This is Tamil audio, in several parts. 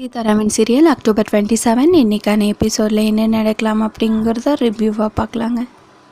Seetharaman serial October twenty seven இன்றைக்கான எபிசோடில் என்ன நடக்கலாம் அப்படிங்கிறத ரிவ்யூவாக பார்க்கலாங்க.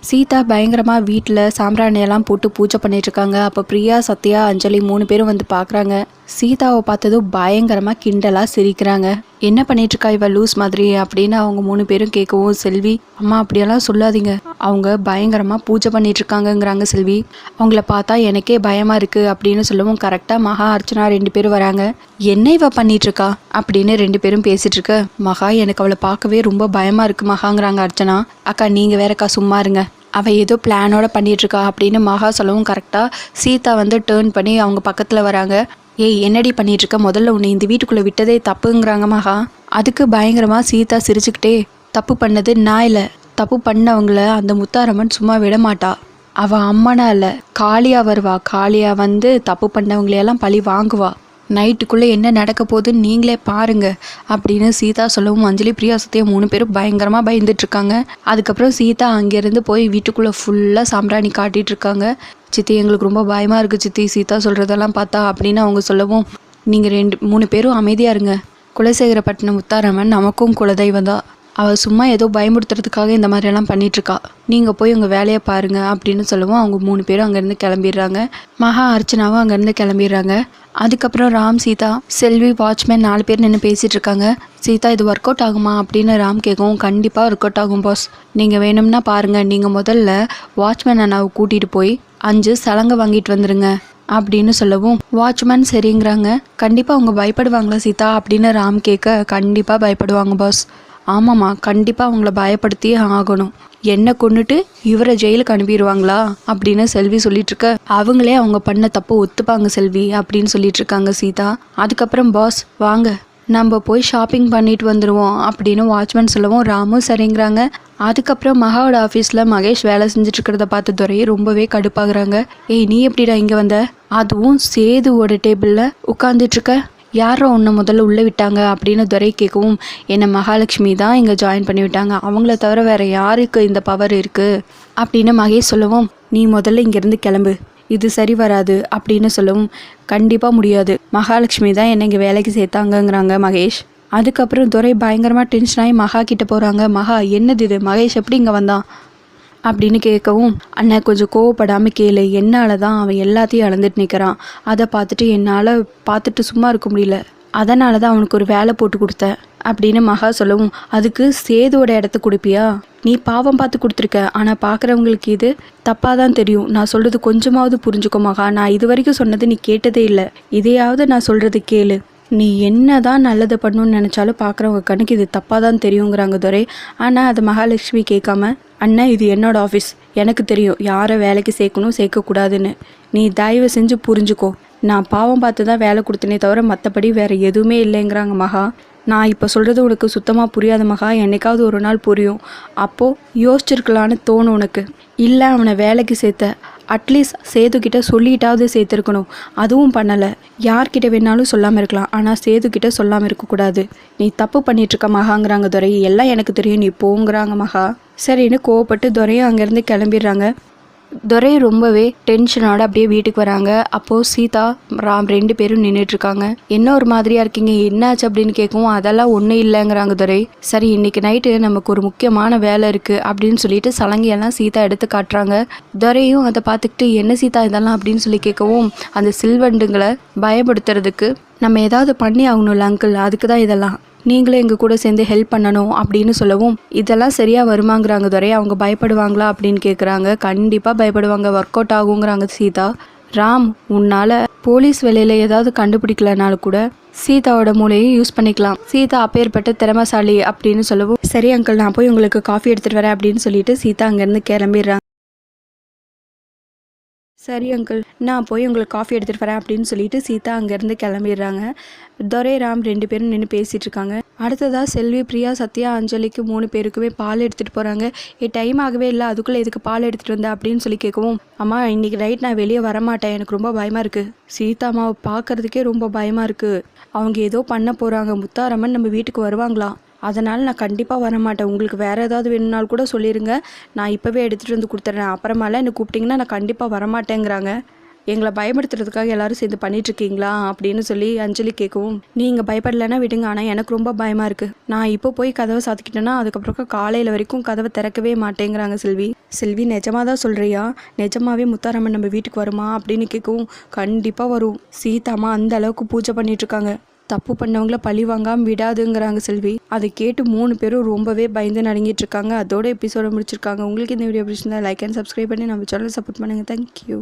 சீதா பயங்கரமாக வீட்டில் சாம்பிராணியெல்லாம் போட்டு பூஜை பண்ணிட்டு இருக்காங்க. அப்போ பிரியா சத்யா அஞ்சலி மூணு பேரும் வந்து பார்க்குறாங்க. சீதாவை பார்த்ததும் பயங்கரமாக கிண்டலாக சிரிக்கிறாங்க. என்ன பண்ணிட்டுருக்கா இவள் லூஸ் மாதிரி? அப்படின்னு அவங்க மூணு பேரும் கேட்கவும் செல்வி அம்மா அப்படியெல்லாம் சொல்லாதீங்க. அவங்க பயங்கரமாக பூஜை பண்ணிட்டுருக்காங்கங்கிறாங்க செல்வி. அவங்கள பார்த்தா எனக்கே பயமாக இருக்குது அப்படின்னு சொல்லவும் கரெக்டாக மகா அர்ச்சனா ரெண்டு பேரும் வராங்க. என்ன இவ பண்ணிட்டுருக்கா? அப்படின்னு ரெண்டு பேரும் பேசிகிட்ருக்க இருக்க மகா எனக்கு அவளை பார்க்கவே ரொம்ப பயமாக இருக்குது மகாங்கிறாங்க அர்ச்சனா. அக்கா நீங்கள் வேறக்கா சும்மா இருங்க. அவள் ஏதோ பிளானோட பண்ணிட்டு இருக்கா அப்படின்னு மகா சொல்லவும் கரெக்டாக சீதா வந்து டேர்ன் பண்ணி அவங்க பக்கத்தில் வராங்க. ஏய் என்னடி பண்ணிட்டு இருக்க முதல்ல உன்னை இந்த வீட்டுக்குள்ளே விட்டதே தப்புங்கிறாங்க மகா. அதுக்கு பயங்கரமாக சீதா சிரிச்சுக்கிட்டே தப்பு பண்ணது நான் இல்லை. தப்பு பண்ணவங்கள அந்த முத்தாரம்மன் சும்மா விட மாட்டா அவள் அம்மனா இல்லை. காளியாக வருவா. காளியாக வந்து தப்பு பண்ணவங்களையெல்லாம் பழி வாங்குவா. நைட்டுக்குள்ளே என்ன நடக்க போகுதுன்னு நீங்களே பாருங்க அப்படின்னு சீதா சொல்லவும் அஞ்சலி பிரியா சத்தியம் மூணு பேரும் பயங்கரமாக பயந்துட்டு இருக்காங்க. அதுக்கப்புறம் சீதா அங்கேருந்து போய் வீட்டுக்குள்ளே ஃபுல்லாக சாம்பிராணி காட்டிட்டு இருக்காங்க. சித்தி எங்களுக்கு ரொம்ப பயமாக இருக்குது சித்தி. சீதா சொல்கிறதெல்லாம் பார்த்தா அப்படின்னு அவங்க சொல்லவும் நீங்கள் ரெண்டு மூணு பேரும் அமைதியாக இருங்க. குலசேகரப்பட்டினம் முத்தாரம்மன் நமக்கும் குலதெய்வம் தான் அவள் சும்மா ஏதோ பயமுறுத்துறதுக்காக இந்த மாதிரியெல்லாம் பண்ணிகிட்ருக்கா நீங்கள் போய் உங்கள் வேலையை பாருங்க அப்படின்னு சொல்லவும் அவங்க மூணு பேரும் அங்கேருந்து கிளம்பிடுறாங்க. மகா அர்ச்சனாவும் அங்கேருந்து கிளம்பிடுறாங்க. அதுக்கப்புறம் ராம் சீதா செல்வி வாட்ச்மேன் நாலு பேர் நின்று பேசிகிட்டு இருக்காங்க சீதா இது ஒர்க் அவுட் ஆகுமா? அப்படின்னு ராம் கேட்கவும் கண்டிப்பாக ஒர்க் அவுட் ஆகும் பாஸ் நீங்கள் வேணும்னா பாருங்கள் நீங்கள் முதல்ல வாட்ச்மேன் அண்ணாவை கூட்டிகிட்டு போய் அஞ்சு சலங்கை வாங்கிட்டு வந்துருங்க அப்படின்னு சொல்லவும் வாட்ச்மேன் சரிங்கிறாங்க. கண்டிப்பாக அவங்க பயப்படுவாங்களா சீதா? அப்படின்னு ராம் கேட்க கண்டிப்பாக பயப்படுவாங்க பாஸ். ஆமாம்மா கண்டிப்பாக அவங்கள பயப்படுத்தியே ஆகணும். என்னை கொண்டுட்டு இவரை ஜெயிலுக்கு அனுப்பிடுவாங்களா? அப்படின்னு செல்வி சொல்லிட்டு இருக்க அவங்களே அவங்க பண்ண தப்பு ஒத்துப்பாங்க செல்வி அப்படின்னு சொல்லிட்டு இருக்காங்க சீதா. அதுக்கப்புறம் பாஸ் வாங்க. நம்ம போய் ஷாப்பிங் பண்ணிட்டு வந்துடுவோம் அப்படின்னு வாட்ச்மேன் சொல்லவும் ராமும் சரிங்கிறாங்க. அதுக்கப்புறம் மகாவோட ஆஃபீஸில் மகேஷ் வேலை செஞ்சுட்டு இருக்கிறத பார்த்து துறை ரொம்பவே கடுப்பாகிறாங்க. ஏய் நீ எப்படிடா இங்கே வந்த? அதுவும் சேதுவோட டேபிளில் உட்காந்துட்ருக்க யாரோ உன்னை முதல்ல உள்ளே விட்டாங்க அப்படின்னு துரை கேட்கவும் என்னை மகாலட்சுமி தான் இங்கே ஜாயின் பண்ணி விட்டாங்க. அவங்கள தவிர வேறு யாருக்கு இந்த பவர் இருக்குது அப்படின்னு மகேஷ் சொல்லவும் நீ முதல்ல இங்கேருந்து கிளம்பு. இது சரி வராது அப்படின்னு சொல்லவும் கண்டிப்பாக முடியாது. மகாலட்சுமி தான் என்னை இங்கே வேலைக்கு சேர்த்தாங்கங்கிறாங்க மகேஷ். அதுக்கப்புறம் துரை பயங்கரமாக டென்ஷன் ஆகி மகா கிட்டே போகிறாங்க மகா என்னது இது? மகேஷ் எப்படி இங்கே வந்தான்? அப்படின்னு கேட்கவும் அண்ணன் கொஞ்சம் கோவப்படாமல் கேளு. என்னால் தான் அவன் எல்லாத்தையும் இழந்துட்டு நிற்கிறான் அதை பார்த்துட்டு என்னால் பார்த்துட்டு சும்மா இருக்க முடியல. அதனால தான் அவனுக்கு ஒரு வேலை போட்டு கொடுத்தேன். அப்படின்னு மகா சொல்லவும் அதுக்கு சேதுவோட இடத்த கொடுப்பியா? நீ பாவம் பார்த்து கொடுத்துருக்க. ஆனால் பார்க்குறவங்களுக்கு இது தப்பாக தான் தெரியும். நான் சொல்கிறது கொஞ்சமாவது புரிஞ்சுக்கோ மகா. நான் இது வரைக்கும் சொன்னது நீ கேட்டதே இல்லை. இதையாவது நான் சொல்கிறது கேளு. நீ என்ன தான் நல்லது பண்ணணும்னு நினச்சாலும் பார்க்குறவங்க கணக்கு இது தப்பாக தான் தெரியுங்கிறாங்க துரை. ஆனால் அது மகாலட்சுமி கேட்காம அண்ணா இது என்னோட ஆஃபீஸ் எனக்கு தெரியும். யாரை வேலைக்கு சேர்க்கணும் சேர்க்கக்கூடாதுன்னு. நீ தயவு செஞ்சு புரிஞ்சுக்கோ. நான் பாவம் பார்த்து தான் வேலை கொடுத்தனே தவிர மற்றபடி வேறு எதுவுமே இல்லைங்கிறாங்க மகா. நான் இப்போ சொல்கிறது உனக்கு சுத்தமாக புரியாத மகா. என்னைக்காவது ஒரு நாள் புரியும். அப்போது யோசிச்சிருக்கலான்னு தோணும் உனக்கு. இல்லை அவனை வேலைக்கு சேர்த்த. அட்லீஸ்ட் சேதுக்கிட்ட சொல்லிட்டாவது சேர்த்துருக்கணும். அதுவும் பண்ணலை. யார்கிட்ட வேணாலும் சொல்லாமல் இருக்கலாம். ஆனால் சேதுக்கிட்ட சொல்லாமல் இருக்கக்கூடாது நீ தப்பு பண்ணிகிட்ருக்க மகாங்கிறாங்க துறை. எல்லாம் எனக்கு தெரியும். நீ போங்கிறாங்க மகா. சரின்னு கோவப்பட்டு துரையும் அங்கேருந்து கிளம்பிடுறாங்க. துரை ரொம்பவே டென்ஷனோட அப்படியே வீட்டுக்கு வராங்க. அப்போது சீதா ராம் ரெண்டு பேரும் நின்றுட்டு இருக்காங்க என்ன ஒரு மாதிரியா இருக்கீங்க? என்னாச்சு அப்படின்னு கேட்கவும் அதெல்லாம் ஒன்றும் இல்லைங்கிறாங்க துரை. சரி இன்னைக்கு நைட்டு நமக்கு ஒரு முக்கியமான வேலை இருக்குது அப்படின்னு சொல்லிட்டு சலங்கையெல்லாம் சீதா எடுத்து காட்டுறாங்க. துரையும் அதை பார்த்துக்கிட்டு என்ன சீதா இதெல்லாம்? அப்படின்னு சொல்லி கேட்கவும் அந்த சில்வண்டுங்களை பயப்படுத்துறதுக்கு நம்ம ஏதாவது பண்ணி ஆகணும்ல அங்கிள். அதுக்கு தான் இதெல்லாம். நீங்களும் எங்கள் கூட சேர்ந்து ஹெல்ப் பண்ணணும் அப்படின்னு சொல்லவும் இதெல்லாம் சரியாக வருமாங்கிறாங்க துறை அவங்க பயப்படுவாங்களா? அப்படின்னு கேட்குறாங்க கண்டிப்பாக பயப்படுவாங்க. ஒர்க் அவுட் ஆகுங்கிறாங்க சீதா. ராம் உன்னால் போலீஸ் வேலையில் ஏதாவது கண்டுபிடிக்கலனாலும் கூட சீதாவோட மூளையை யூஸ் பண்ணிக்கலாம். சீதா அப்பேற்பட்ட திறமசாலி அப்படின்னு சொல்லவும் சரி அங்கிள் நான் போய் உங்களுக்கு காஃபி எடுத்துகிட்டு வரேன் அப்படின்னு சொல்லிட்டு சீதா அங்கேருந்து கிளம்பிடுறாங்க சரி அங்கிள் நான் போய் உங்களுக்கு காஃபி எடுத்துகிட்டு வரேன் அப்படின்னு சொல்லிட்டு சீதா அங்கேருந்து கிளம்பிடுறாங்க. துரை ராம் ரெண்டு பேரும் நின்று பேசிகிட்டு இருக்காங்க. அடுத்ததாக செல்வி பிரியா சத்யா அஞ்சலிக்கு மூணு பேருக்குமே பால் எடுத்துகிட்டு போகிறாங்க ஏ டைம் ஆகவே இல்லை அதுக்குள்ளே எதுக்கு பால் எடுத்துகிட்டு வந்த? அப்படின்னு சொல்லி கேட்கவும் அம்மா இன்றைக்கி நைட் நான் வெளியே வரமாட்டேன். எனக்கு ரொம்ப பயமாக இருக்குது சீதா அம்மாவை பார்க்கறதுக்கே ரொம்ப பயமாக இருக்குது அவங்க ஏதோ பண்ண போகிறாங்க முத்தாரம்மன் நம்ம வீட்டுக்கு வருவாங்களாம் அதனால் நான் கண்டிப்பாக வரமாட்டேன். உங்களுக்கு வேறு ஏதாவது வேணும்னாலும் கூட சொல்லிடுங்க நான் இப்போவே எடுத்துகிட்டு வந்து கொடுத்துட்றேன் அப்புறமால என்னை கூப்பிட்டிங்கன்னா நான் கண்டிப்பாக வரமாட்டேங்கிறாங்க. எங்களை பயப்படுத்துறதுக்காக எல்லாரும் சேர்ந்து பண்ணிட்டுருக்கீங்களா? அப்படின்னு சொல்லி அஞ்சலி கேட்கவும் நீங்கள் பயப்படலைன்னா விடுங்க. ஆனால் எனக்கு ரொம்ப பயமாக இருக்குது நான் இப்போ போய் கதவை சாத்திக்கிட்டேன்னா அதுக்கப்புறம் காலையில் வரைக்கும் கதவை திறக்கவே மாட்டேங்கிறாங்க செல்வி. செல்வி நிஜமாக தான் சொல்கிறியா நிஜமாவே முத்தாரம்மன் நம்ம வீட்டுக்கு வருமா? அப்படின்னு கேட்கவும் கண்டிப்பாக வரும். சீதாமா அந்த அளவுக்கு பூஜை பண்ணிகிட்ருக்காங்க தப்பு பண்ணவங்கள பழி வாங்காம விடாதுங்கிறாங்க செல்வி. அதை கேட்டு மூணு பேரும் ரொம்பவே பயந்து நடுங்கிட்டு இருக்காங்க அதோட எபிசோட முடிச்சிருக்காங்க. உங்களுக்கு இந்த வீடியோ பிடிச்சிருந்தா லைக் அண்ட் சப்ஸ்கிரைப் பண்ணி நம்ம சேனல் சப்போர்ட் பண்ணுங்கள் தேங்க்யூ